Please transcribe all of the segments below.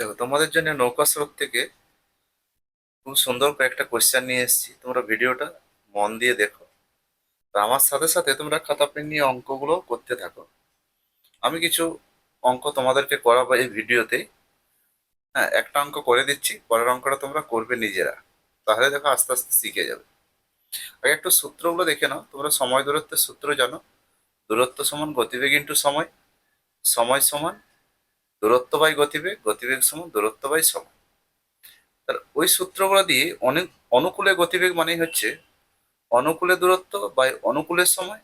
দেখো, তোমাদের জন্য নৌকা স্রোত থেকে খুব সুন্দর কয়েকটা কোয়েশ্চেন নিয়ে এসেছি। তোমরা ভিডিওটা মন দিয়ে দেখো। আমার সাথে সাথে তোমরা খাতা পেন নিয়ে অঙ্কগুলো করতে থাকো। আমি কিছু অঙ্ক তোমাদেরকে করাবো এই ভিডিওতে। হ্যাঁ একটা অঙ্ক করে দিচ্ছি, পরের অঙ্কটা তোমরা করবে নিজেরা। তাহলে দেখো আস্তে আস্তে শিখে যাবে। আগে একটু সূত্রগুলো দেখে নাও। তোমরা সময় দূরত্বের সূত্র জানো। দূরত্ব সমান গতিবেগ ইন্টু সময়। সময় সমান দূরত্ব বাই গতিবেগ গতিবেগ সমান, দূরত্ব বাই সময় তাহলে ওই সূত্রগুলো দিয়ে অনেক অনুকূলে গতিবেগ মানে হচ্ছে অনুকূলে দূরত্ব বাই অনুকূলের সময়,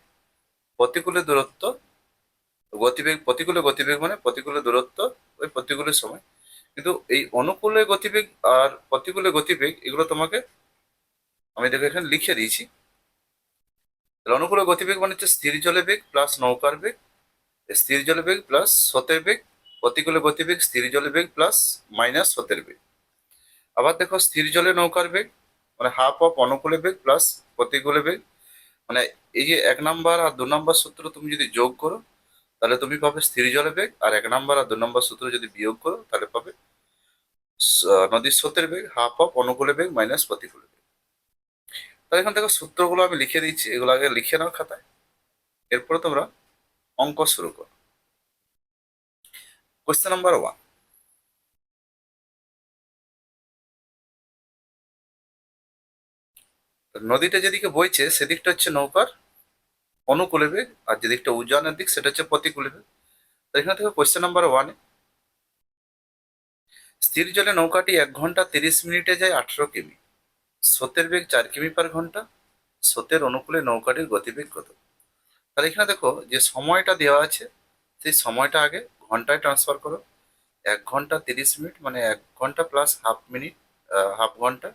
প্রতিকূলে দূরত্ব, গতিবেগ, প্রতিকূলে গতিবেগ মানে প্রতিকূলে দূরত্ব ওই প্রতিকূলের সময়। কিন্তু এই অনুকূলে গতিবেগ আর প্রতিকূলে গতিবেগ এগুলো তোমাকে আমি দেখে এখানে লিখে দিয়েছি। অনুকূলে গতিবেগ মানে হচ্ছে স্থির জলে বেগ প্লাস নৌকার বেগ, স্থির জলে বেগ প্লাস স্রোতের বেগ প্রতিকূলে গতিবেগ, স্থির জলে বেগ প্লাস মাইনাস স্রোতের বেগ। আবার দেখো স্থির জলে নৌকার বেগ মানে হাফ অফ অনুকূলে বেগ প্লাস প্রতিকূলে বেগ। মানে এই যে এক নাম্বার আর দু নাম্বার সূত্র তুমি যদি যোগ করো, তাহলে তুমি পাবে স্থির জলে বেগ, আর এক নাম্বার আর দু নাম্বার সূত্র যদি বিয়োগ করো, তাহলে পাবে নদীর স্রোতের বেগ হাফ অফ অনুকূলে বেগ মাইনাস প্রতিকূলে বেগ। তাহলে এখান থেকে সূত্রগুলো আমি লিখে দিচ্ছি, এগুলো আগে লিখে নাও খাতায়। এরপরে তোমরা অঙ্ক শুরু করো। কোয়েশ্চেন নাম্বার ওয়ান নদীটা যেদিকে বইছে, সেদিকটা হচ্ছে নৌকার অনুকূলে বেগ আর যেদিকটা উজানের দিক, সেটা হচ্ছে প্রতিকূলে বেগ এখান থেকে কোয়েশ্চেন নাম্বার ওয়ানে স্থির জলে নৌকাটি এক ঘণ্টা তিরিশ মিনিটে যায় আঠারো কিমি। স্রোতের বেগ চার কিমি পার ঘণ্টা। স্রোতের অনুকূলে নৌকাটির গতিবেগ কত? তাহলে এখানে দেখো যে সময়টা দেওয়া আছে, সেই সময়টা আগে ঘন্টায় ট্রান্সফার করো। এক ঘণ্টা তিরিশ মিনিট মানে এক ঘণ্টা প্লাস হাফ মিনিট হাফ ঘণ্টা।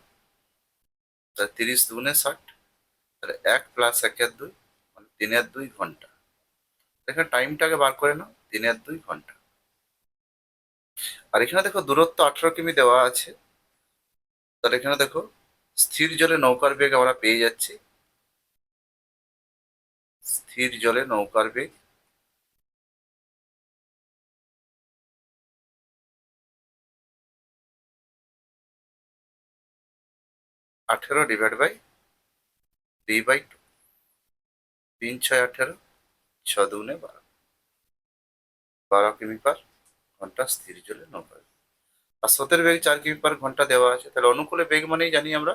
তিরিশ দুগুণে ষাট, তাহলে এক প্লাস একের দুই মানে তিনের দুই ঘণ্টা। এখানে টাইমটাকে বার করে নাও, তিনের দুই ঘণ্টা। আর এখানে দেখো দূরত্ব আঠারো কিমি দেওয়া আছে। তাহলে এখানে দেখো স্থির জলে নৌকার বেগ আমরা পেয়ে যাচ্ছি। স্থির জলে নৌকার বেগ আঠেরো divide by three by two তিন ছয় আঠেরো, ছ দুগুণে বারো। বারো কিমি পার ঘণ্টা স্থির জলে নৌকা। আর স্রোতের বেগ চার কিমি পার ঘণ্টা দেওয়া আছে। তাহলে অনুকূলে বেগ মানেই জানি আমরা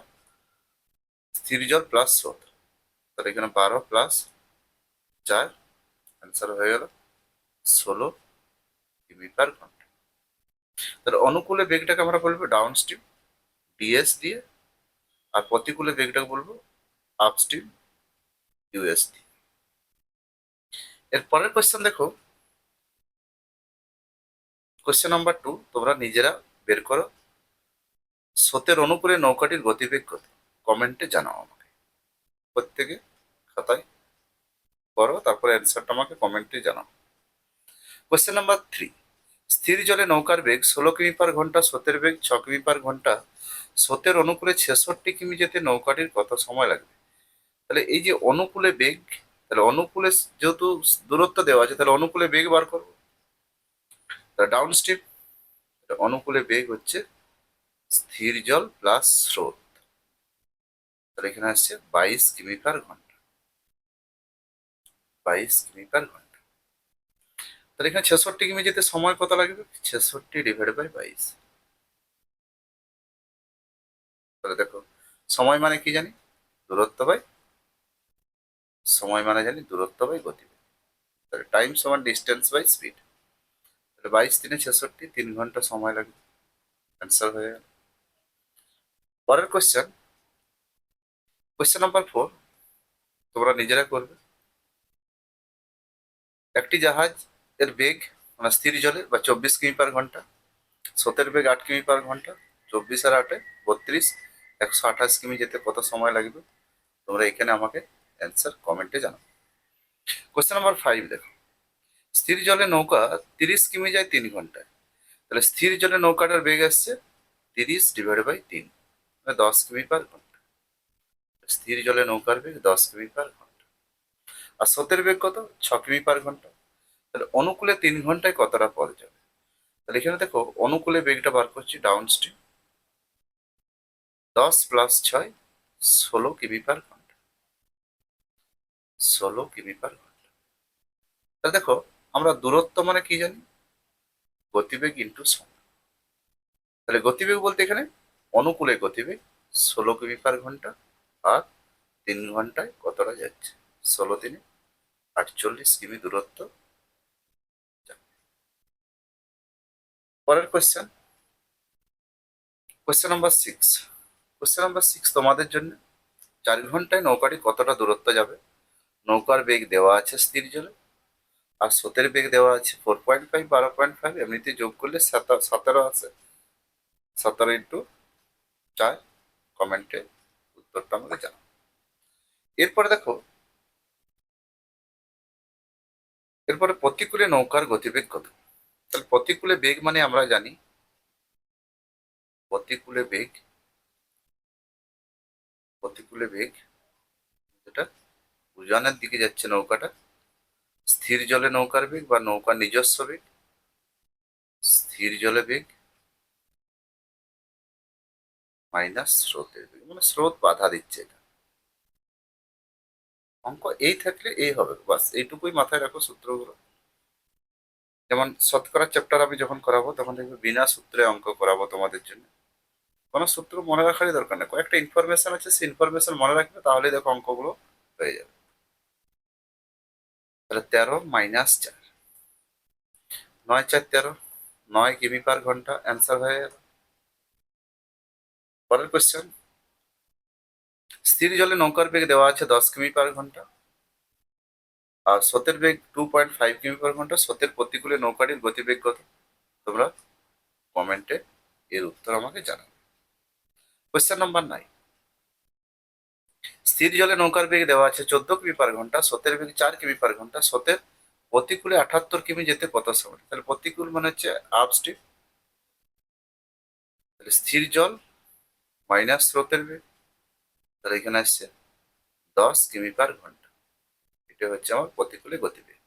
স্থির জল প্লাস স্রোত। তাহলে এখানে বারো প্লাস চার অ্যান্সার হয়ে গেল ষোলো কিমি পার ঘণ্টা। তাহলে অনুকূলে বেগটাকে আমরা বলব ডাউন স্টিম ডিএস দিয়ে আর প্রতিকূলে বেগটাকে বলব আপ স্ট্রিম ইউএস এর পরের কোয়েশ্চেন দেখো। কোয়েশ্চেন নাম্বার টু তোমরা নিজেরা বের করো। স্রোতের অনুকূলে নৌকাটির গতিবেগ কত? কমেন্টে জানাও আমাকে। প্রত্যেকে খাতায় করো তারপরে অ্যান্সারটা আমাকে কমেন্টে জানাও। কোয়েশ্চেন নাম্বার থ্রি স্থির জলে নৌকার বেগ ষোলো কিমি পার ঘণ্টা, স্রোতের বেগ ছ কিমি পার ঘণ্টা স্রোতের অনুকূলে ছেষট্টি কিমি যেতে নৌকাটির কত সময় লাগবে? তাহলে এই যে অনুকূলে বেগ, তাহলে অনুকূলে যেহেতু দূরত্ব দেওয়া আছে, তাহলে অনুকূলে বেগ বার করব। তাহলে ডাউন স্ট্রিম অনুকূলে বেগ হচ্ছে স্থির জল প্লাস স্রোত। তাহলে এখানে আসছে বাইশ কিমি পার ঘণ্টা। বাইশ কিমি পার ঘণ্টা। তাহলে এখানে ছেষট্টি কিমি যেতে সময় কত লাগবে? ছেষট্টি ডিভাইড বাই বাইশ। তাহলে দেখো, সময় মানে কি জানি? দূরত্ব বাই সময় মানে জানি দূরত্ব বাই গতিবেগ। তাহলে টাইম সমান ডিস্টেন্স বাই স্পিড তাহলে বাইশ দিনে ছেষট্টি, তিন ঘণ্টা সময় লাগবে। অ্যান্সার হয়ে গেল। পরের কোয়েশ্চেন কোয়েশ্চেন নাম্বার ফোর তোমরা নিজেরা করবে। একটি জাহাজ এর বেগ মানে স্থির জলে বা চব্বিশ কিমি পার ঘণ্টা, স্রোতের বেগ আট কিমি পার ঘণ্টা, চব্বিশ আর আটে বত্রিশ একশো আঠাশ কিমি যেতে কত সময় লাগবে? তোমরা এখানে আমাকে অ্যান্সার কমেন্টে জানাও। কোয়েশ্চেন নাম্বার ফাইভ দেখো। স্থির জলে নৌকা তিরিশ কিমি যায় তিন ঘন্টায়। তাহলে স্থির জলে নৌকাটার বেগ আসছে তিরিশ ডিভাইড বাই তিন মানে দশ কিমি পার ঘণ্টা। স্থির জলে নৌকার বেগ দশ কিমি পার ঘণ্টা। আর স্রোতের বেগ কত? ছ কিমি পার ঘণ্টা। তাহলে অনুকূলে তিন ঘন্টায় কতটা পথ যাবে? তাহলে এখানে দেখো, অনুকূলে বেগটা বার করছি ডাউন স্ট্রিম দশ প্লাস ছয়, ষোলো কিমি পার ঘণ্টা। ষোলো কিমি পার ঘণ্টা। তাহলে দেখো, আমরা দূরত্ব মানে কি জানি? গতিবেগ ইন্টু সময় তাহলে গতিবেগ বলতে এখানে অনুকূলে গতিবেগ, ষোলো কিমি পার ঘণ্টা আর তিন ঘন্টায় কতটা যাচ্ছে? ষোলো দিনে আটচল্লিশ কিমি দূরত্ব। পরের question question number six question number six তোমাদের জন্য। চার ঘন্টায় নৌকাটি কতটা দূরত্ব যাবে? নৌকার বেগ দেওয়া আছে স্থির জলে। আর স্রোতের বেগ দেওয়া আছে ফোর পয়েন্ট ফাইভ বারো পয়েন্ট ফাইভ এমনিতে যোগ করলে সাতা- সতেরো আছে। সতেরো ইন্টু চার, কমেন্টে উত্তরটা আমাকে জানাও। এরপরে দেখো, এরপরে প্রতিকূলে নৌকার গতিবেগ কত? তাহলে প্রতিকূলে বেগ মানে আমরা জানি, প্রতিকূলে বেগ প্রতিকূলে বেগ, যেটা উজানের দিকে যাচ্ছে নৌকাটা, স্থির জলে নৌকার বেগ বা নৌকার নিজস্ব বেগ, স্থির জলে বেগ মাইনাস স্রোতের বেগ মানে স্রোত বাধা দিচ্ছে এটা। অঙ্ক এই থাকলে এই হবে, বাস এইটুকুই মাথায় রাখো সূত্রগুলো। যেমন শতকরা চ্যাপ্টার আমি যখন করাবো, তখন দেখবে বিনা সূত্রে অঙ্ক করাবো তোমাদের জন্য। কোনো সূত্র মনে রাখারই দরকার নেই। কয়েকটা ইনফরমেশন আছে, সেই ইনফরমেশন মনে রাখবে তাহলে দেখো অঙ্কগুলো হয়ে যাবে। তাহলে তেরো মাইনাস চার। নয় চার তেরো, নয় কিমি পার ঘণ্টা অ্যান্সার হয়ে গেল। পরের কোয়েশ্চেন স্থির জলে নৌকার বেগ দেওয়া আছে দশ কিমি পার ঘণ্টা। আর স্রোতের বেগ টু পয়েন্ট ফাইভ কিমি পার ঘণ্টা। স্রোতের প্রতিকূলে নৌকাটির গতিবেগ কত? তোমরা কমেন্টে এর উত্তর আমাকে জানাবে। কোয়েশ্চেন নাম্বার নাইন স্থির জলে নৌকার বেগ দেওয়া আছে চোদ্দ কিমি পার ঘণ্টা সতের বেগ চার কিমি পার ঘণ্টা সতের প্রতিকূলে আঠাত্তর কিমি যেতে কত সময়? তাহলে প্রতিকূল মানে হচ্ছে আপ স্টিপ তাহলে স্থির জল মাইনাস স্রোতের বেগ, তাহলে এখানে আসছে দশ কিমি পার ঘণ্টা। এটা হচ্ছে আমার প্রতিকূলে গতিবেগ।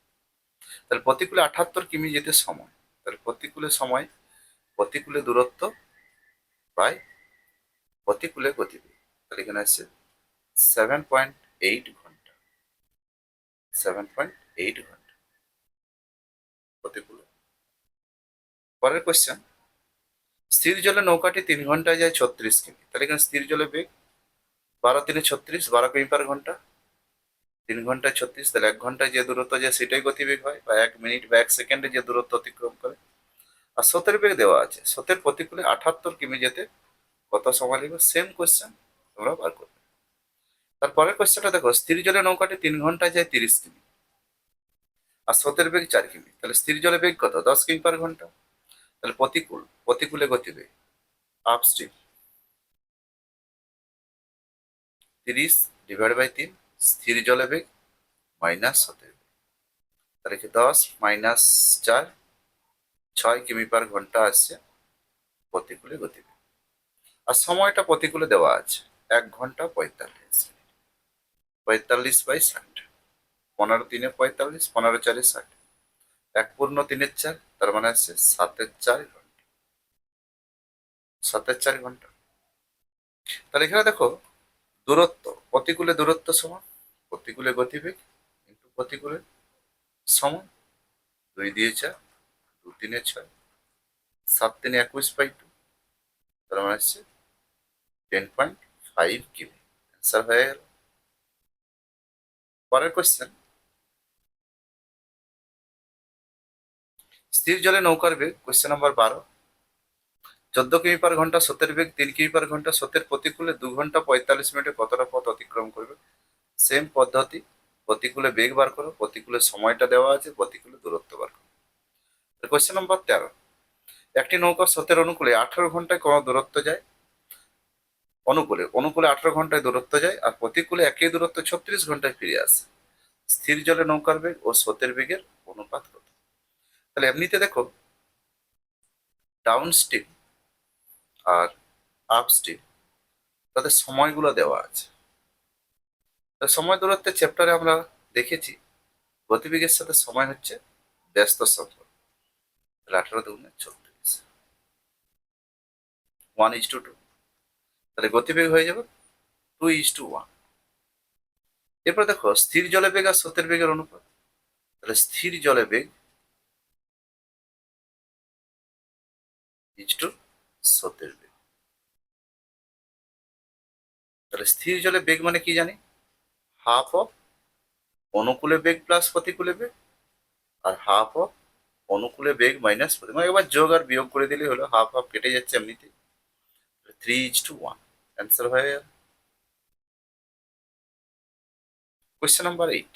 তাহলে প্রতিকূলে আঠাত্তর কিমি যেতে সময়, তাহলে প্রতিকূলে সময়, প্রতিকূলে দূরত্ব বাই প্রতিকূলে গতিবেগ। তাহলে এখানে আসছে সেভেন পয়েন্ট এইট ঘণ্টা। সেভেন পয়েন্ট এইট ঘণ্টা। প্রতিকূলে। পরের কোয়েশ্চেন স্থির জলে নৌকাটি তিন ঘন্টায় যায় ছত্রিশ কিমি। তাহলে এখানে স্থির জলে বেগ বারো তিনে ছত্রিশ, বারো কিমি পার ঘণ্টা। তিন ঘন্টায় ছত্রিশ, তাহলে এক ঘন্টায় যে দূরত্ব যায় সেটাই গতিবেগ হয় বা এক মিনিট বা এক সেকেন্ডে যে দূরত্ব অতিক্রম করে। আর স্রোতের বেগ দেওয়া আছে। স্রোতের প্রতিকূলে আঠাত্তর কিমি যেতে কত সময় লাগবে সেম কোয়েশ্চেন তোমরা বার করবে। তারপরের কোয়েশ্চেনটা দেখো স্থির জলে নৌকাটি তিন ঘন্টায় যায় তিরিশ কিমি। আর স্রোতের বেগ চার কিমি। তাহলে স্থির জলে বেগ কত? দশ কিমি পার ঘণ্টা। তাহলে প্রতিকূল, প্রতিকূলে গতিবেগ আপস্ট্রিম তিরিশ ডিভাইড বাই তিন স্থির জলে বেগ মাইনাস সতের বেগ। তাহলে কি দশ মাইনাস চার, ছয় কিমি পার ঘণ্টা আসছে, প্রতিকূলে গতিবেগ। আর সময়টা প্রতিকূলে দেওয়া আছে। এক ঘণ্টা পঁয়তাল্লিশ পঁয়তাল্লিশ বাই ষাট। পনেরো তিনে পঁয়তাল্লিশ, পনেরো চারে ষাট। এক পূর্ণ তিনের চার, তার মানে আছে সাতের চার ঘণ্টা। সাতের চার ঘণ্টা। তাহলে এখানে দেখো, দূরত্ব, প্রতিকূলে দূরত্ব সমান, প্রতিকূলে গতিবেগ কিন্তু প্রতিকূলে সময় দুই দিয়ে চার, দু তিনে ছয়। সাত তিনে একুশ বাই টু তার মানে হচ্ছে টেন পয়েন্ট ফাইভ কিমি। অ্যান্সার হয়ে গেল। পরের কোয়েশ্চেন স্থির জলে নৌকার বেগ কোয়েশ্চেন নাম্বার বারো। চোদ্দ কিমি পার ঘণ্টা স্রোতের বেগ, তিন কিমি পার ঘণ্টা স্রোতের প্রতিকূলে দু ঘণ্টা পঁয়তাল্লিশ মিনিটে কতটা পথ অতিক্রম করবে? সেম পদ্ধতি, প্রতিকূলে বেগ বার করো, প্রতিকূলে সময়টা দেওয়া আছে, প্রতিকূলে দূরত্ব বার করো। কোয়েশ্চেন নাম্বার তেরো। একটি নৌকা স্রোতের অনুকূলে আঠারো ঘন্টায় কোনো দূরত্ব যায়? অনুকূলে অনুকূলে আঠারো ঘন্টায় দূরত্ব যায় আর প্রতিকূলে একই দূরত্ব ছত্রিশ ঘন্টায় ফিরে আসে। স্থির জলে নৌকার বেগ ও স্রোতের বেগের অনুপাত কত? তাহলে এমনিতে দেখো ডাউন স্টিম আর আপ স্টিম তাদের সময়গুলো দেওয়া আছে। সময় দূরত্বের চ্যাপ্টারে আমরা দেখেছি, গতিবেগের সাথে সময় হচ্ছে ব্যস্ত তাহলে আঠারো দুগুণে চল্লিশ ওয়ান ইজ টু টু গতিবেগ হয়ে যাবে টু ইজ টু ওয়ান এরপর দেখো, স্থির জলে বেগ আর স্রোতের বেগের অনুপাত। তাহলে স্থির জলে বেগ ইজ টু স্রোতের বেগ। তাহলে স্থির জলে বেগ মানে কি জানি? হাফ অফ অনুকূলে বেগ প্লাস প্রতিকূলে বেগ আর হাফ অফ অনুকূলে বেগ মাইনাস মানে একবার যোগ আর বিয়োগ করে দিলে হলো হাফ হাফ কেটে যাচ্ছে এমনিতে three is two one answer হয়ে যাবে কোয়েশ্চেন নাম্বার এইট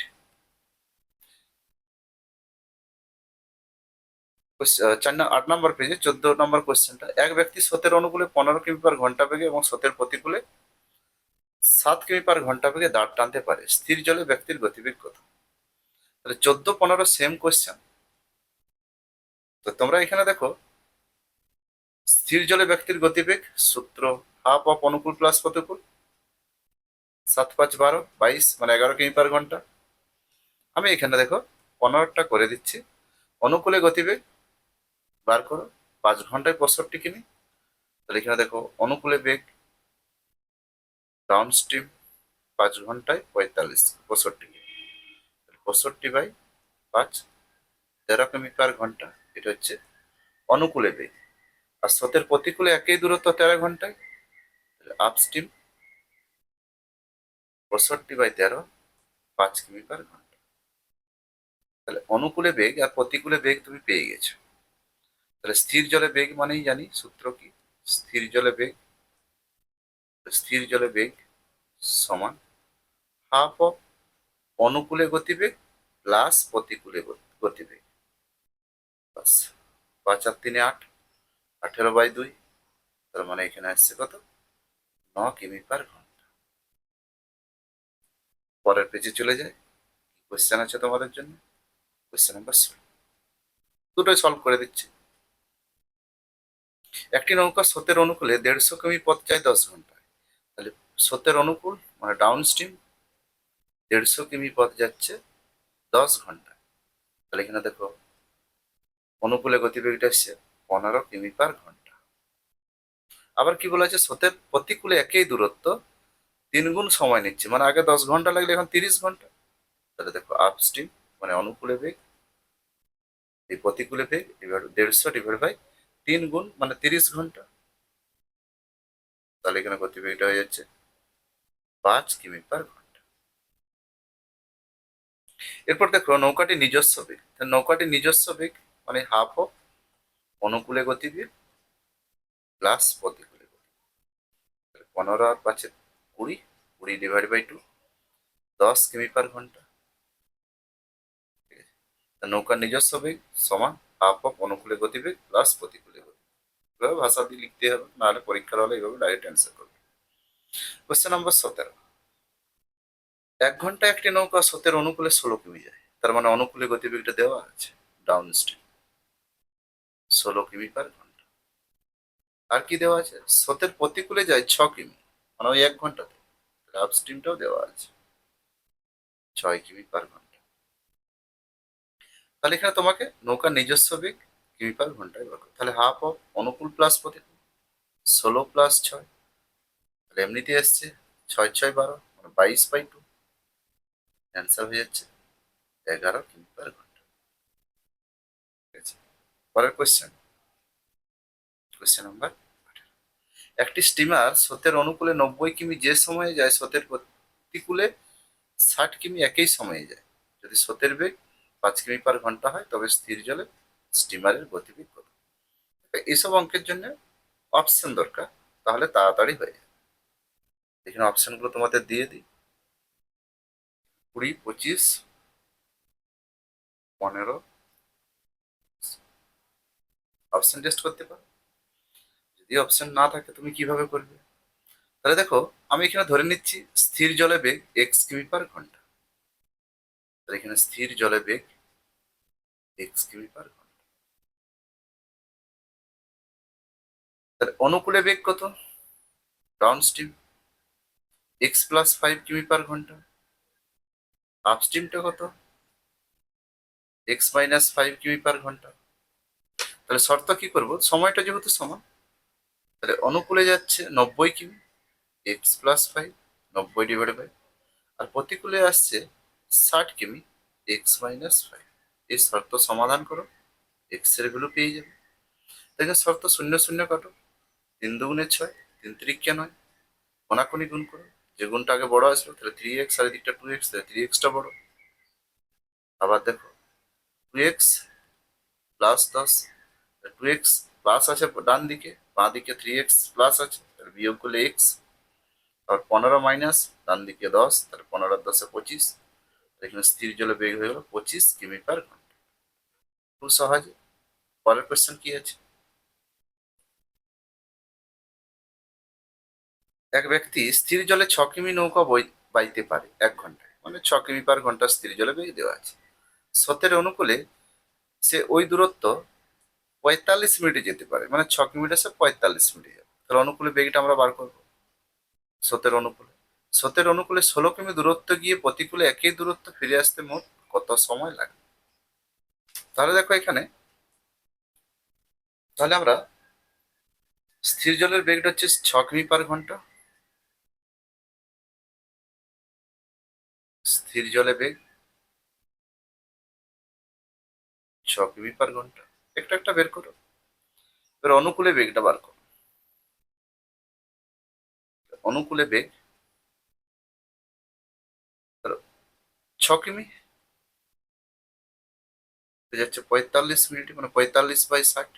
চার আট নম্বর পেজে চোদ্দ নম্বর কোয়েশ্চেনটা এক ব্যক্তি স্রোতের অনুকূলে পনেরো কিমি পার ঘণ্টা বেগে এবং স্রোতের প্রতিকূলে সাত কিমি পার ঘণ্টা বেগে দাঁড় টানতে পারে। স্থির জলে ব্যক্তির গতিবেগ কত? তাহলে চোদ্দ, পনেরো সেম কোয়েশ্চেন তো তোমরা এখানে দেখো স্থির জলে ব্যক্তির গতিবেগ, সূত্র হাফ অফ অনুকূল প্লাস প্রতিকূল সাত পাঁচ বারো, বাইশ মানে এগারো কিমি পার ঘণ্টা। আমি এখানে দেখো পনেরোটা করে দিচ্ছি। অনুকূলে গতিবেগ, বার করো, পাঁচ ঘন্টায় পঁয়ষট্টি কিমি। তাহলে এখানে দেখো, অনুকূলে বেগ ডাউন স্ট্রিম পাঁচ ঘন্টায় পঁয়তাল্লিশ, পঁয়ষট্টি কিমি। পঁয়ষট্টি বাই পাঁচ, তেরো কিমি পার ঘণ্টা। এটা হচ্ছে অনুকূলে বেগ। আর স্রোতের প্রতিকূলে একই দূরত্ব তেরো ঘন্টায়? আপ স্ট্রিম পঁয়ষট্টি বাই তেরো, পাঁচ কিমি পার ঘণ্টা। তাহলে অনুকূলে বেগ আর প্রতিকূলে বেগ তুমি পেয়ে গেছো। তাহলে স্থির জলে বেগ মানেই জানি, সূত্র কি? স্থির জলে বেগ, স্থির জলে বেগ সমান হাফ অফ অনুকূলে গতিবেগ প্লাস প্রতিকূলে গতি- গতিবেগ। বাস, পাঁচ আর তিনে আট। আঠেরো বাই দুই, তার মানে এখানে আসছে কত? ন কিমি পার ঘণ্টা। পরের পেজে চলে যায় কোয়েশ্চেন আছে তোমাদের জন্য। কোয়েশ্চেন নাম্বার ষোলো দুটোই সলভ করে দিচ্ছে। একটি নৌকা স্রোতের অনুকূলে দেড়শো কিমি পথ যায় দশ ঘন্টায়। তাহলে স্রোতের অনুকূল মানে ডাউন স্ট্রিম দেড়শো কিমি পথ যাচ্ছে দশ ঘন্টায়। তাহলে এখানে দেখো, অনুকূলে গতিবেগটা এসছে পনেরো কিমি পার ঘণ্টা। আবার কি বলা আছে স্রোতের প্রতিকূলে একই দূরত্ব তিন গুণ সময় নিচ্ছে। মানে আগে দশ ঘণ্টা লাগলে এখন তিরিশ ঘণ্টা। তাহলে দেখো আপ স্ট্রিম মানে অনুকূলে বেগ, এই প্রতিকূলে বেগ ডিভাইড দেড়শো ডিভাইড বাই তিন গুণ মানে তিরিশ ঘণ্টা। তাহলে এখানে গতিবেগটা হয়ে যাচ্ছে পাঁচ কিমি পার ঘণ্টা। এরপর দেখো, নৌকাটি নিজস্ব বেগ। নৌকাটি নিজস্ব বেগ মানে হাফ অফ অনুকূলে গতিবেগ প্লাস প্রতিকূলে গতিবেগ পনেরো আর পাঁচে কুড়ি কুড়ি ডিভাইড বাই টু দশ কিমি পার ঘণ্টা। ঠিক আছে? নৌকার নিজস্ব বেগ সমান হাফ অফ অনুকূলে গতিবেগ প্লাস প্রতিকূলে গতিবেগ এভাবে ভাষা দিয়ে লিখতে হবে, নাহলে পরীক্ষার হলে এইভাবে ডাইরেক্ট অ্যান্সার করবে। কোশ্চেন নম্বর সতেরো। এক ঘণ্টা একটি নৌকা স্রোতের অনুকূলে ষোলো কিমি যায়। তার মানে অনুকূলে গতিবেগটা দেওয়া আছে ডাউন স্ট্রিম ষোলো কিমি পার ঘণ্টা। আর কি দেওয়া আছে? স্রোতের প্রতিকূলে যায় ছ কিমি মানে ওই এক ঘন্টাতে। আপ স্ট্রিমটাও দেওয়া আছে, ছয় কিমি পার ঘণ্টা। তাহলে এখানে তোমাকে নৌকার নিজস্ব বেগ কিমি পার ঘন্টায় বার তাহলে হাফ অফ অনুকূল প্লাস প্রতিকূল, ষোলো প্লাস ছয়, তাহলে এমনিতে এসছে ছয় ছয় বারো মানে বাইশ বাই টু অ্যান্সার হয়ে যাচ্ছে এগারো কিমি পার ঘণ্টা। পরের কোয়েশ্চেন কোয়েশ্চেন নাম্বার একটি স্টিমার স্রোতের অনুকূলে নব্বই কিমি যে সময়ে যায়, স্রোতের প্রতিকূলে ষাট কিমি একই সময়ে যায়। যদি স্রোতের বেগ পাঁচ কিমি পার ঘণ্টা হয়, তবে স্থির জলে স্টিমারের গতিবেগ কত? এইসব অঙ্কের জন্য অপশন দরকার, তাহলে তাড়াতাড়ি হয়ে যায় এখানে অপশনগুলো তোমাদের দিয়ে দিই। কুড়ি, পঁচিশ, পনেরো অপশন টেস্ট করতে পারো। যদি অপশন না থাকে, তুমি কীভাবে করবে? তাহলে দেখো, আমি এখানে ধরে নিচ্ছি, স্থির জলে বেগ এক্স কিমি পার ঘণ্টা। তাহলে এখানে স্থির জলে বেগ এক্স কিমি পার ঘণ্টা। তাহলে অনুকূলে বেগ কত? Down stream X plus five কিমি পার ঘণ্টা। আপস্ট্রিমটা কত? এক্স মাইনাস ফাইভ কিমি পার ঘণ্টা। তাহলে শর্ত কি করব? সময়টা যেহেতু সমান, তাহলে অনুকূলে যাচ্ছে নব্বই কিমি এক্স প্লাস ফাইভ নব্বই ডিভাইড বাই আর প্রতিকূলে আসছে ষাট কিমি এক্স মাইনাস ফাইভ এই শর্ত সমাধান করো এক্সের ভ্যালু পেয়ে যাবে। দেখে শর্ত শূন্য শূন্য কাটো, তিন দুগুণে ছয়, তিন তিরিক্ষা নয়, কোনাকুনি গুণ করো, যে গুণটা আগে বড় আসবে তাহলে থ্রি এক্স আর এদিকটা টু এক্স তাহলে থ্রি এক্সটা বড়। আবার দেখো টু এক্স প্লাস দশ টু এক্স প্লাস আছে ডান দিকে, বাঁ দিকে থ্রি এক্স প্লাস আছে তাহলে বিয়োগ করলে এক্স আর পনেরো মাইনাস ডান দিকে দশ তাহলে পনেরো দশে পঁচিশ এখানে স্থির জলে বেগ হয়ে গেল পঁচিশ কিমি পার ঘণ্টা। খুব সহজে। পরের কোয়েশ্চেন কি আছে? এক ব্যক্তি স্থির জলে ছ কিমি নৌকা বই, বাইতে পারে এক ঘন্টায়। মানে ছ কিমি পার ঘণ্টা স্থির জলে বেগ দেওয়া আছে। স্রোতের অনুকূলে সে ওই দূরত্ব পঁয়তাল্লিশ মিনিটে যেতে পারে। মানে ছ কিলোমিটার সে পঁয়তাল্লিশ মিনিটে যাবে। তাহলে অনুকূলে বেগটা আমরা বার করব। স্রোতের অনুকূলে। স্রোতের অনুকূলে ষোলো কিমি দূরত্ব গিয়ে প্রতিকূলে একই দূরত্ব ফিরে আসতে মোট কত সময় লাগে? তাহলে দেখো এখানে। তাহলে আমরা স্থির জলের বেগটা হচ্ছে ছ কিমি পার ঘণ্টা। স্থির জলে বেগ ছ কিমি পার ঘণ্টা। একটা একটা বের করো। এবার অনুকূলে বেগটা বার করো। অনুকূলে বেগ। ছ কিমি। যাচ্ছে পঁয়তাল্লিশ মিনিট মানে পঁয়তাল্লিশ বাই ষাট।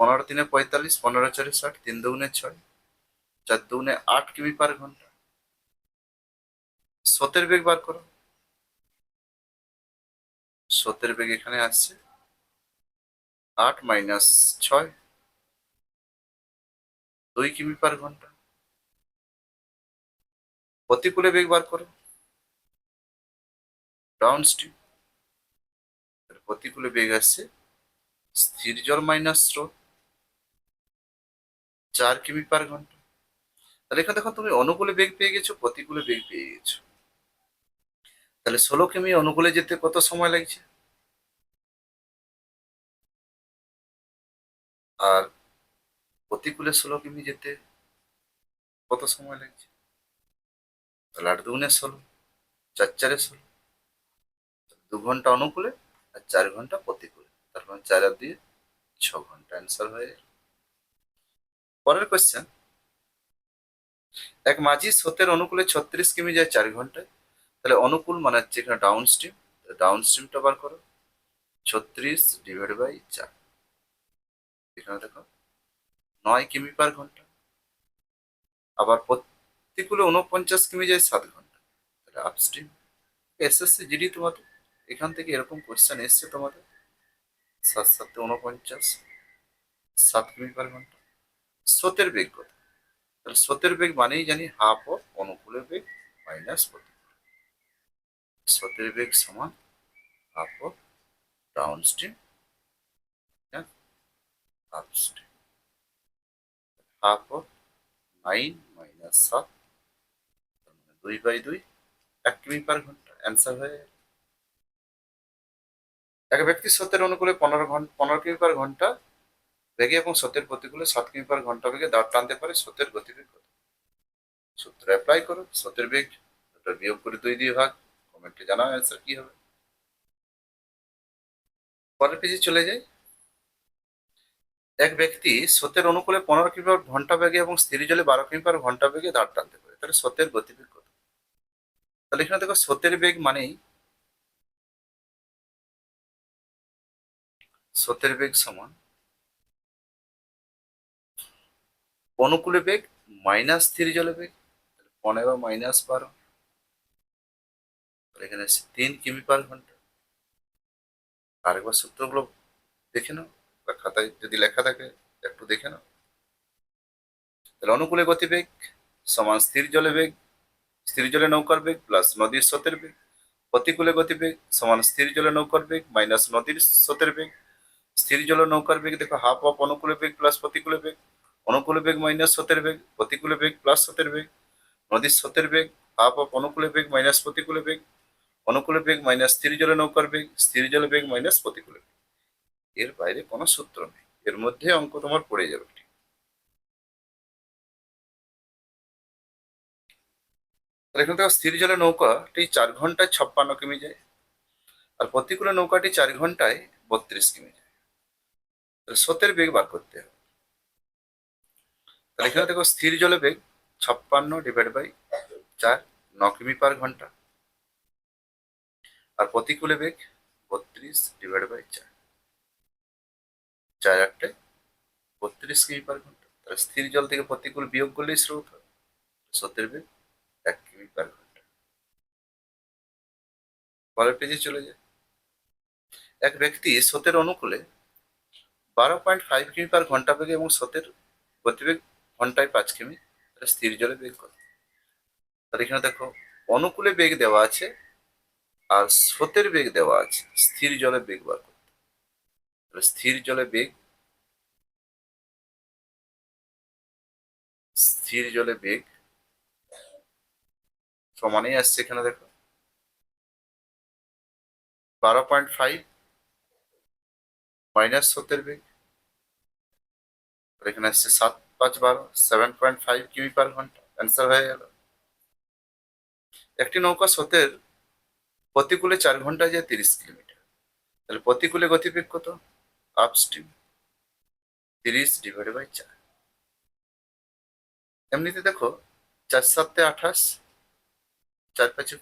পনেরো দিনে পঁয়তাল্লিশ, পনেরো চারে ষাট, তিন দুগুণে ছয়। চার দুগুণে আট কিমি পার ঘণ্টা। সতের বেগ বার করো। সতের বেগ এখানে আসছে। আট মাইনাস ছয়। দুই কিমি পার ঘণ্টা। প্রতিকূলে বেগ বার করো। ডাউন স্ট্রিম প্রতিকূলে বেগ আসছে। স্থির জল মাইনাস স্রোত চার কিমি পার ঘণ্টা। তাহলে এখানে দেখো তুমি অনুকূলে বেগ পেয়ে গেছো, প্রতিকূলে বেগ পেয়ে গেছো। তাহলে ষোলো কিমি অনুকূলে যেতে কত সময় লাগছে? আর প্রতিকূলে ষোলো কিমি যেতে কত সময় লাগছে? তাহলে আট দুগুণে ষোলো চার চারে ষোলো দু ঘণ্টা অনুকূলে আর চার ঘণ্টা প্রতিকূলে। তার মানে চার আর দিয়ে ছ ঘণ্টা অ্যান্সার হয়ে পরের কোয়েশ্চেন এক মাঝি স্রোতের অনুকূলে ছত্রিশ কিমি যায় চার ঘন্টায়, তাহলে অনুকূল মানে হচ্ছে এখানে ডাউন স্ট্রিম ডাউন স্ট্রিমটা বার করো, ছত্রিশ ডিভাইড বাই চার। এখানে দেখো, নয় কিমি পার ঘণ্টা। আবার প্রতিকূলে উনপঞ্চাশ কিমি যায় সাত ঘণ্টা। তাহলে আপস্ট্রিম এসএসসি জিডি তোমাদের, এখান থেকে এরকম কোয়েশ্চেন এসছে তোমাদের। সাত সাতে উনপঞ্চাশ সাত কিমি পার ঘণ্টা। স্রোতের বেগ কত? তাহলে স্রোতের বেগ মানেই জানি হাফ অফ অনুকূলের বেগ মাইনাস প্রতিকূল। স্রোতের বেগ সমান half of down stream half of nine minus সাত, তার মানে দুই বাই দুই, এক কিমি পার ঘণ্টা। অ্যান্সার হয়ে। এক ব্যক্তি স্রোতের অনুকূলে পনেরো ঘণ্টা পনেরো কিমি পার ঘণ্টা বেগে এবং স্রোতের প্রতিকূলে সাত কিমি পার ঘণ্টা বেগে দাঁড় টানতে পারে স্রোতের গতিবেগ কত? সূত্র অ্যাপ্লাই করো। স্রোতের বেগ ওটা বিয়োগ করে দুই দিয়ে ভাগ। কমেন্টে জানাও অ্যান্সার কি হবে। পরের পেজে চলে যাই। এক ব্যক্তি স্রোতের অনুকূলে পনেরো কিমি পার ঘণ্টা বেগে এবং স্থির জলে বারো কিমি পার ঘণ্টা বেগে দাঁড় টানতে পারে। তাহলে স্রোতের গতিবেগ কত? তাহলে এখানে দেখো স্রোতের বেগ মানেই স্রোতের বেগ সমান অনুকূলে বেগ মাইনাস স্থির জলে বেগ পনেরো মাইনাস বারো এখানে তিন কিমি পার ঘণ্টা। আরেকবার সূত্রগুলো দেখে নাও। বা খাতায় যদি লেখা থাকে, একটু দেখে নাও। তাহলে অনুকূলে গতিবেগ, সমান স্থির জলে বেগ, স্থির জলে নৌকার বেগ প্লাস নদীর স্রোতের বেগ। প্রতিকূলে গতিবেগ, সমান স্থির জলে নৌকার বেগ মাইনাস নদীর স্রোতের বেগ। স্থির জলে নৌকার বেগ দেখো হাফ অফ অনুকূলে বেগ প্লাস প্রতিকূলে বেগ। অনুকূলে বেগ মাইনাস স্রোতের বেগ, প্রতিকূলে বেগ প্লাস স্রোতের বেগ। নদীর স্রোতের বেগ হাফ অফ অনুকূলে বেগ মাইনাস প্রতিকূলে বেগ। অনুকূলে বেগ মাইনাস স্থির জলে নৌকার বেগ, স্থির জলে বেগ মাইনাস প্রতিকূলে বেগ। এর বাইরে কোনো সূত্র নেই। এর মধ্যে অঙ্ক তোমার পড়ে যাবে। এখানে দেখো স্থির জলের নৌকাটি চার ঘন্টায় ছাপ্পান্ন কিমি যায়, আর প্রতিকূলে নৌকাটি চার ঘন্টায় বত্রিশ কিমি যায়। স্রোতের বেগ বার করতে হবে। তাহলে এখানে দেখো স্থির জলে বেগ ছাপ্পান্ন ডিভাইড বাই চার, ন কিমি পার ঘণ্টা, আর প্রতিকূলে বেগ বত্রিশ ডিভাইড বাই চার। চার আটটে বত্রিশ কিমি পার ঘণ্টা। তাহলে স্থির জল থেকে প্রতিকূল বিয়োগ করলেই স্রোত হয় স্রোতের বেগ এক কিমি পার ঘণ্টা। পরের পেজে চলে যায়। এক ব্যক্তি স্রোতের অনুকূলে বারো পয়েন্ট ফাইভ কিমি পার ঘণ্টা বেগে এবং স্রোতের গতিবেগ ঘন্টায় পাঁচ কিমি, তাহলে স্থির জলে বেগ কত? তাহলে এখানে দেখো, অনুকূলে বেগ দেওয়া আছে আর স্রোতের বেগ দেওয়া আছে। স্থির জলে বেগ বার করতে তাহলে স্থির জলে বেগ, স্থির জলে বেগ সমানেই আসছে এখানে দেখো। বারো পয়েন্ট ফাইভ মাইনাস স্রোতের বেগ এখানে আসছে সাত পাঁচ বারো সেভেন পয়েন্ট ফাইভ কিমি পার ঘণ্টা অ্যান্সার হয়ে গেল। একটি নৌকা স্রোতের প্রতিকূলে চার ঘন্টায় যায় তিরিশ কিলোমিটার, তাহলে প্রতিকূলে গতিবেগ কত? আপস্ট্রিম তিরিশ ডিভাইড বাই চার। এমনিতে দেখো, চার সাতে আঠাশ, চার পাঁচে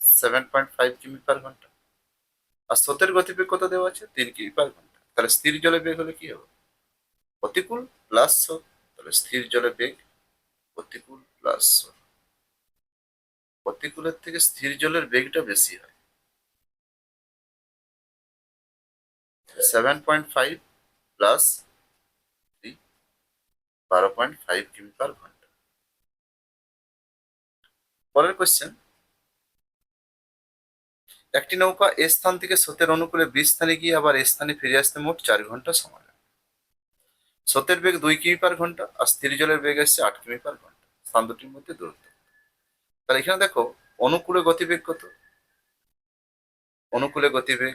সেভেন পয়েন্ট ফাইভ কিমি পার ঘণ্টা। আর স্রোতের গতিবেগ কত দেওয়া আছে? তিন কিমি পার ঘণ্টা। তাহলে স্থির জলে বেগ হলে কি হবে? প্রতিকূল প্লাস স্রোত। তাহলে স্থির জলে বেগ প্রতিকূল প্লাস স্রোত। প্রতিকূলের থেকে স্থির জলের বেগটা বেশি হয়। সেভেন পয়েন্ট ফাইভ প্লাস বারো পয়েন্ট ফাইভ কিমি পার ঘণ্টা। পরের কোয়েশ্চেন একটি নৌকা এ স্থান থেকে স্রোতের অনুকূলে বি স্থানে গিয়ে আবার এ স্থানে ফিরে আসতে মোট চার ঘণ্টা সময় লাগে। স্রোতের বেগ দুই কিমি পার ঘণ্টা আর স্থির জলের বেগ আসছে আট কিমি পার ঘণ্টা। স্থান দুটির মধ্যে দূরত্ব। তাহলে এখানে দেখো, অনুকূলে গতিবেগ কত? অনুকূলে গতিবেগ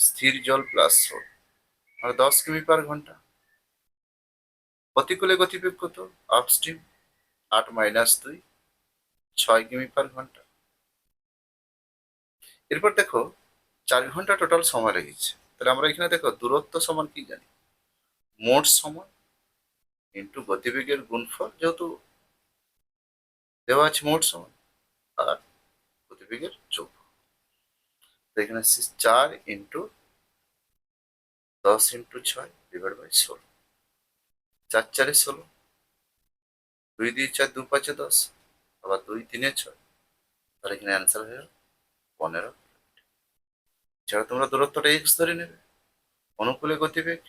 স্থির জল প্লাস স্রোত। আর দশ কিমি পার ঘণ্টা। প্রতিকূলে গতিবেগ কত? আপস্ট্রিম আট মাইনাস দুই, ছয় কিমি পার ঘণ্টা। এরপর দেখো, চার ঘণ্টা টোটাল সময় লেগেছে। তাহলে আমরা এখানে দেখো, দূরত্ব সমান কি জানি? মোট সময় ইন্টু গতিবেগের গুণফল যেহেতু দেওয়া আছে মোট সময়, আর গতিবেগের তো এখানে আসছে চার ইন্টু দশ ইন্টু ছয় ডিভাইড বাই ষোলো। চার চারে ষোলো। দুই দুই চার দু পাঁচে দশ। আবার দুই তিনে ছয়। তাহলে এখানে অ্যান্সার হয়ে গেল পনেরো। এছাড়া তোমরা দূরত্বটা এক্স ধরে নেবে। অনুকূলে গতিবেগ।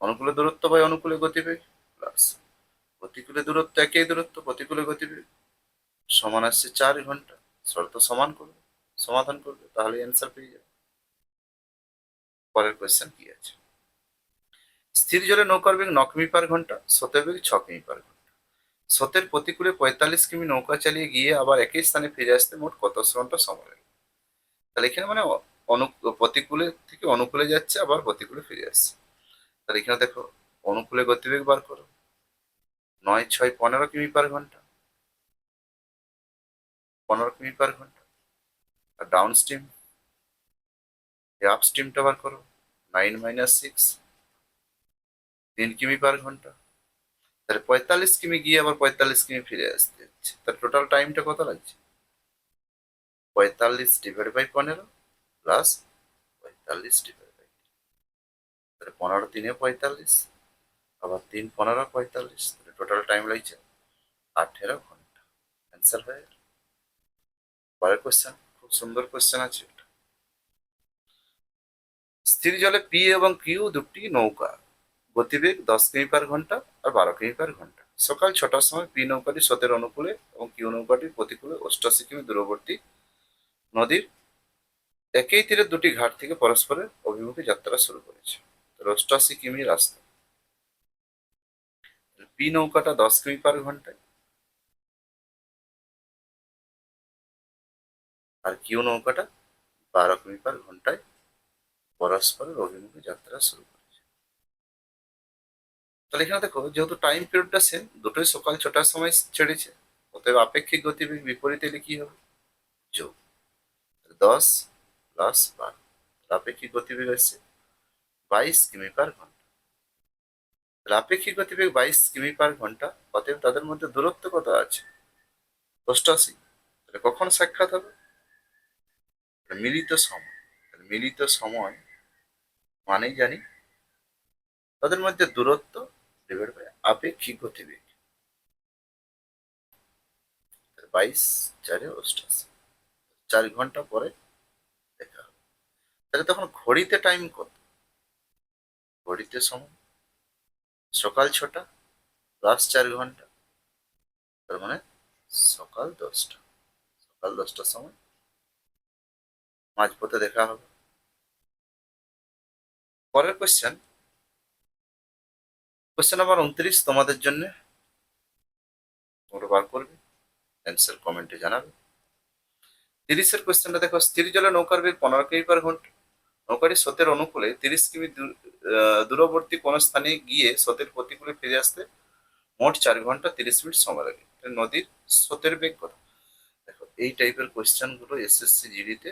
অনুকূলে দূরত্ব বাই অনুকূলে গতিবেগ প্লাস প্রতিকূলে দূরত্ব একই দূরত্ব, প্রতিকূলে গতিবেগ। সমান আসছে চার ঘণ্টা। শর্ত সমান করবে সমাধান করবে, তাহলে অ্যান্সার পেয়ে যাবে। পরের কোয়েশ্চেন কি আছে? স্থির জলে নৌকার বেগ ন কিমি পার ঘণ্টা, স্রোতের বেগ ছ কিমি পার ঘণ্টা। স্রোতের প্রতিকূলে পঁয়তাল্লিশ কিমি নৌকা চালিয়ে গিয়ে আবার একই স্থানে ফিরে আসতে মোট কত ঘণ্টা সময় লাগে? তাহলে এখানে মানে অনু, প্রতিকূলে থেকে অনুকূলে যাচ্ছে, আবার প্রতিকূলে ফিরে আসছে। তাহলে এখানে দেখো, অনুকূলে গতিবেগ বার করো। নয়, ছয়, পনেরো কিমি পার ঘণ্টা। পনেরো কিমি পার ঘণ্টা। আর ডাউন স্ট্রিম আপ স্ট্রিমটা বার করো নাইন মাইনাস সিক্স তিন কিমি পার ঘণ্টা। তাহলে পঁয়তাল্লিশ কিমি গিয়ে আবার পঁয়তাল্লিশ কিমি ফিরে আসতে হচ্ছে। তার টোটাল টাইমটা কত লাগছে? পঁয়তাল্লিশ ডিভাইড বাই পনেরো প্লাস পঁয়তাল্লিশ ডিভাইড বাই তাহলে পনেরো তিনে পঁয়তাল্লিশ, আবার তিন পনেরো পঁয়তাল্লিশ, তাহলে টোটাল টাইম লাগছে আঠেরো ঘণ্টা। অ্যান্সার হয়ে গেল পরের কোয়েশ্চেন সুন্দর কোয়েশ্চেন আছে। স্থির জলে পি এবং কিউ দুটি নৌকা। গতিবেগ দশ কিমি পার ঘণ্টা আর বারো কিমি পার ঘণ্টা। সকাল ছটার সময় পি নৌকাটি সতের অনুকূলে এবং কিউ নৌকাটি প্রতিকূলে অষ্টাশি কিমি দূরবর্তী নদীর একই তীরের দুটি ঘাট থেকে পরস্পরের অভিমুখে যাত্রা শুরু করেছে। অষ্টাশি কিমি রাস্তা। পি নৌকাটা দশ কিমি পার ঘন্টায় আর কিউ নৌকাটা বারো কিমি পার ঘন্টায় পরস্পরের অভিমুখে যাত্রা শুরু করেছে। তাহলে এখানে দেখো, যেহেতু টাইম পিরিয়ডটা সেম দুটোই সকাল ছটার সময় ছেড়েছে, অতএব আপেক্ষিক গতিবেগ বিপরীত এলে কি হবে? যোগ। দশ প্লাস বারো আপেক্ষিক গতিবেগ হচ্ছে বাইশ কিমি পার ঘণ্টা। আপেক্ষিক গতিবেগ বাইশ কিমি পার ঘণ্টা, অতএব তাদের মধ্যে দূরত্ব কত আছে? অষ্টাশি তাহলে কখন সাক্ষাৎ হবে? মিলিত সময় মিলিত সময় মানেই জানি তাদের মধ্যে দূরত্ব ডিভাইড বাই আপেক্ষিক গতিবেগ। বাইশ, চারে অষ্টাশি। চার ঘণ্টা পরে দেখা হবে। তাহলে তখন ঘড়িতে টাইম কত? ঘড়িতে সময়? সকাল ছটা প্লাস চার ঘণ্টা। তার মানে সকাল দশটা। সকাল দশটার সময় মাঝপথে দেখা হবে। পরের কোয়েশ্চেন কোয়েশ্চেন নাম্বার উনত্রিশ, তোমাদের জন্য বার করবে। অ্যান্সার কমেন্টে জানাবে। তিরিশের কোশ্চেনটা দেখো, স্থির জলে নৌকার বেগ পনেরো কিমি পার ঘণ্টা। নৌকাটি স্রোতের অনুকূলে তিরিশ কিমি দূরবর্তী কোনো স্থানে গিয়ে স্রোতের প্রতিকূলে ফিরে আসতে মোট চার ঘণ্টা তিরিশ মিনিট সময় লাগে। নদীর স্রোতের বেগ কত? দেখো, এই টাইপের কোশ্চেনগুলো এসএসসি জিডিতে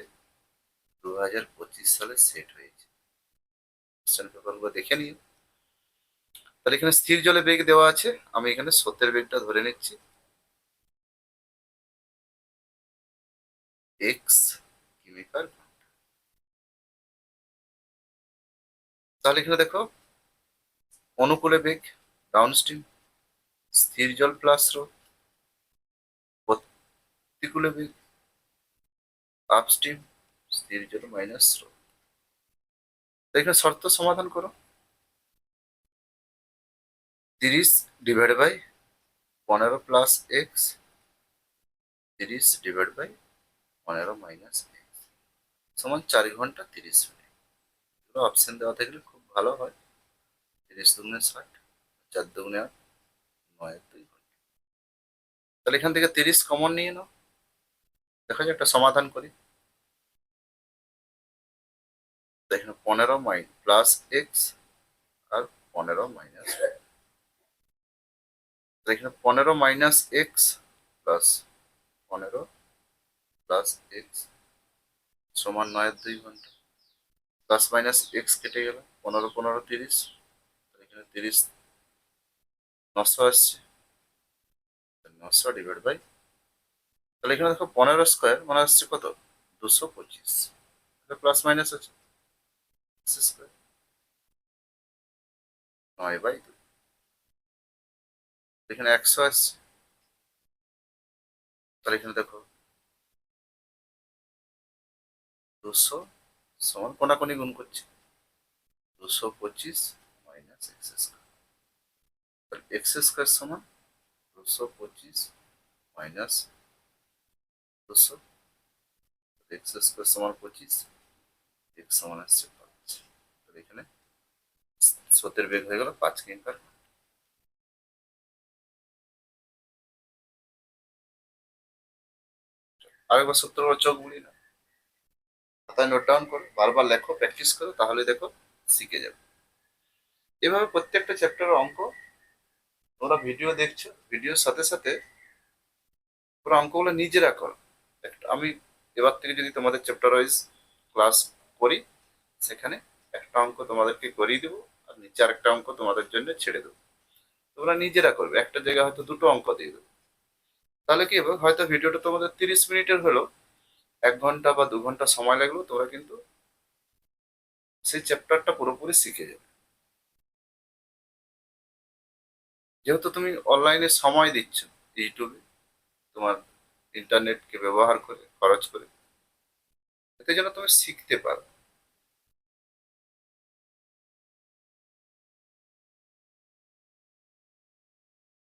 দু হাজার পঁচিশ সালে সেট হয়েছে। কোশ্চেন পেপারগুলো দেখে নিও। তাহলে এখানে স্থির জলে বেগ দেওয়া আছে। আমি এখানে স্রোতের বেগটা ধরে নিচ্ছি। এক্স কিমি তাহলে এখানে দেখো, অনুকূলে বেগ ডাউনস্ট্রিম স্থির জল প্লাস স্রোত প্রতিকূলে বেগ আপস্ট্রিম স্থির জল মাইনাস স্রোত এখানে শর্ত সমাধান করো। তিরিশ ডিভাইড বাই পনেরো প্লাস এক্স তিরিশ ডিভাইড বাই পনেরো মাইনাস এক্স সমান চার ঘণ্টা তিরিশ মিনিট। এগুলো অপশন দেওয়া থাকলে খুব ভালো হয়। তিরিশ দুগুণে ষাট, চার দুগুণে আট, নয় দুই ঘণ্টা। তাহলে এখান থেকে তিরিশ কমন নিয়ে নাও। দেখা যাক একটা সমাধান করি। তো এখানে পনেরো মাইন প্লাস এক্স আর পনেরো মাইনাস এখানে পনেরো মাইনাস এক্স প্লাস পনেরো প্লাস এক্স সমান নয়ের দুই ঘণ্টা। প্লাস মাইনাস এক্স কেটে গেল, পনেরো পনেরো তিরিশ। এখানে তিরিশ নশো আসছে। নশো ডিভাইড বাই তাহলে এখানে দেখো পনেরো স্কোয়ার মানে আসছে কত? দুশো পঁচিশ। প্লাস মাইনাস আছে। স্কোয়ার নয় এখানে একশো আসছে তাহলে এখানে দেখো। দুশো সমান কোনাকুনি গুণ করছে। দুশো পঁচিশ মাইনাস এক্স স্কোয়ার তাহলে এক্স স্কোয়ার সমান দুশো পঁচিশ মাইনাস দুশো। এক্স স্কোয়ার সমান পঁচিশ। এক্স সমান আসছে এখানে। স্রোতের বেগ হয়ে গেল পাঁচ কিমি পার আরেকবার সত্তর বার চোখ বুড়ি না খাতায় নোট ডাউন করো, বারবার লেখো প্র্যাকটিস করো, তাহলে দেখো শিখে যাবে। এভাবে প্রত্যেকটা চ্যাপ্টারের অঙ্ক তোমরা ভিডিও দেখছ ভিডিওর সাথে সাথে পুরো অঙ্কগুলো নিজেরা করো। আমি এবার থেকে যদি তোমাদের চ্যাপ্টার ওয়াইজ ক্লাস করি, সেখানে একটা অঙ্ক তোমাদেরকে করিয়ে দেবো, আর নিচে আরেকটা অঙ্ক তোমাদের জন্য ছেড়ে দেবো। তোমরা নিজেরা করবে, একটা জায়গায় হয়তো দুটো অঙ্ক দিয়ে দেবো। তাহলে কি হবে? হয়তো ভিডিওটা তোমাদের তিরিশ মিনিটের হলো, এক ঘণ্টা বা দু ঘণ্টা সময় লাগল, তোমরা কিন্তু সেই চ্যাপ্টারটা পুরোপুরি শিখে যাবে। যেহেতু তুমি অনলাইনে সময় দিচ্ছ ইউটিউবে তোমার ইন্টারনেটকে ব্যবহার করে, খরচ করে, এতে যেন তুমি শিখতে পারো।